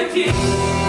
aqui.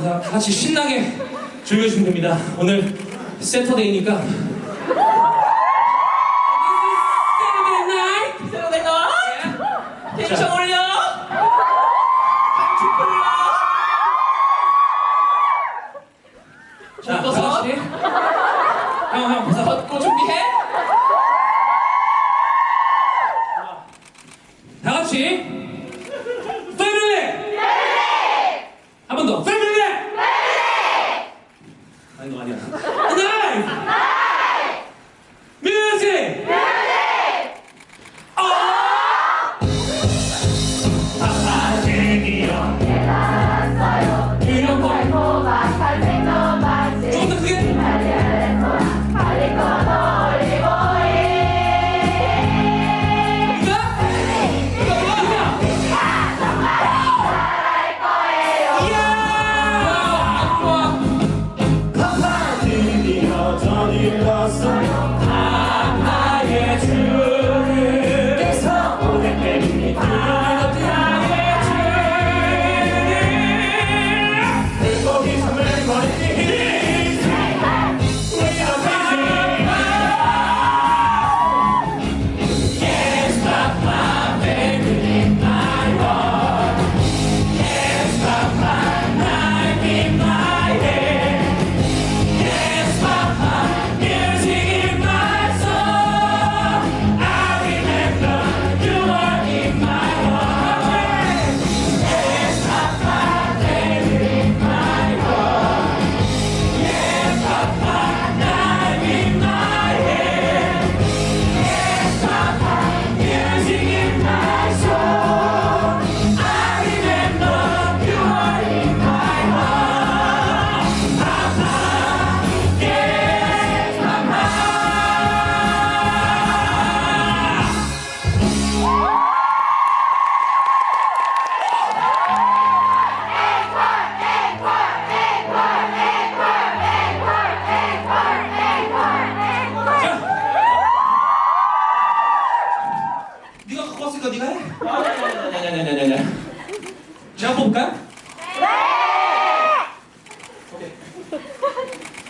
다 같이 신나게 즐겨주시면 됩니다. 오늘 세터데이니까 텐션 올려! 한축 불러! 자, 다 같이. 형, 형, 벗고 준비해! sorry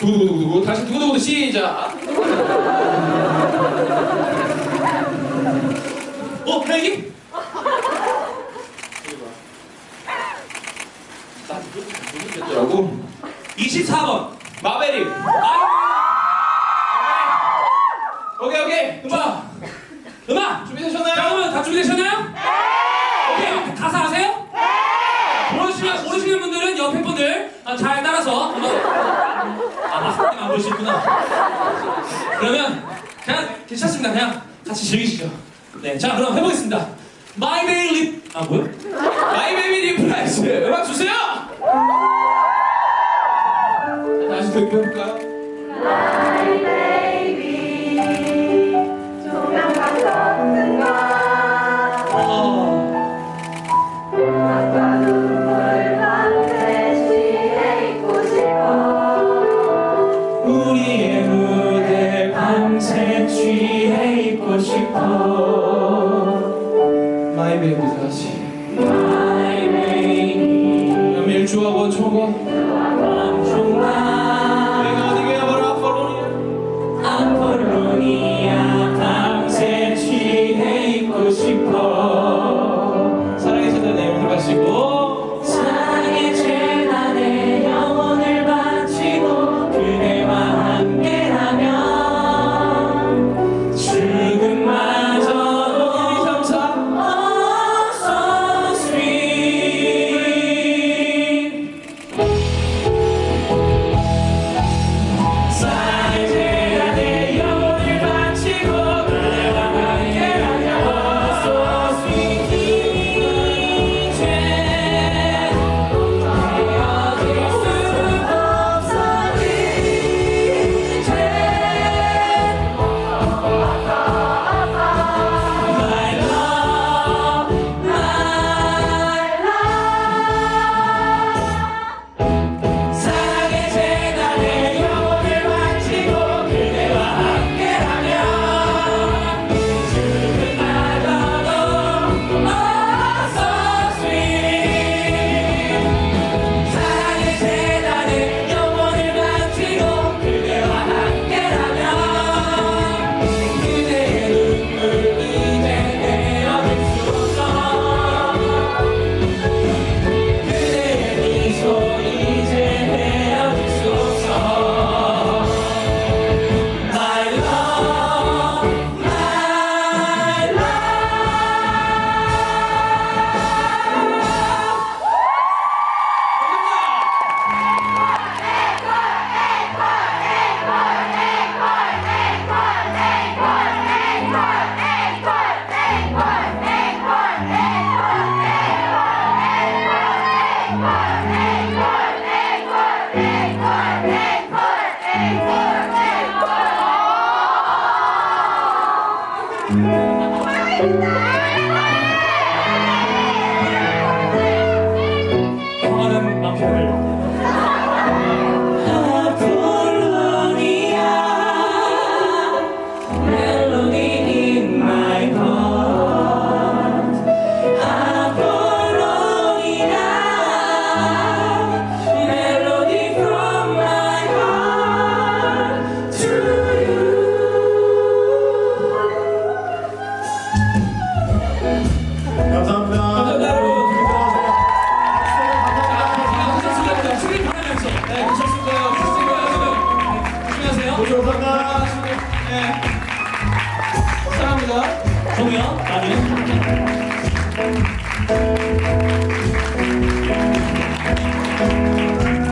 두구두구두구 다시 두구두구 시작 어? 헬기? 나 누군지 모르겠더라고 24번 마베리 아! 오케이 오케이 음악 음악 준비되셨나요? 자 그러면 다 준비되셨나요? 네 오케이 가사 아세요? 네 모르시는, 모르시는 분들은 옆에 분들 아, 잘 따라서 한번 보고 싶구나. 그러면 그냥 괜찮습니다. 그냥 같이 즐기시죠. 네, 자 그럼 해보겠습니다. My Day Lip 아 뭐요? 우리의 무대 밤새 취해 있고 싶어.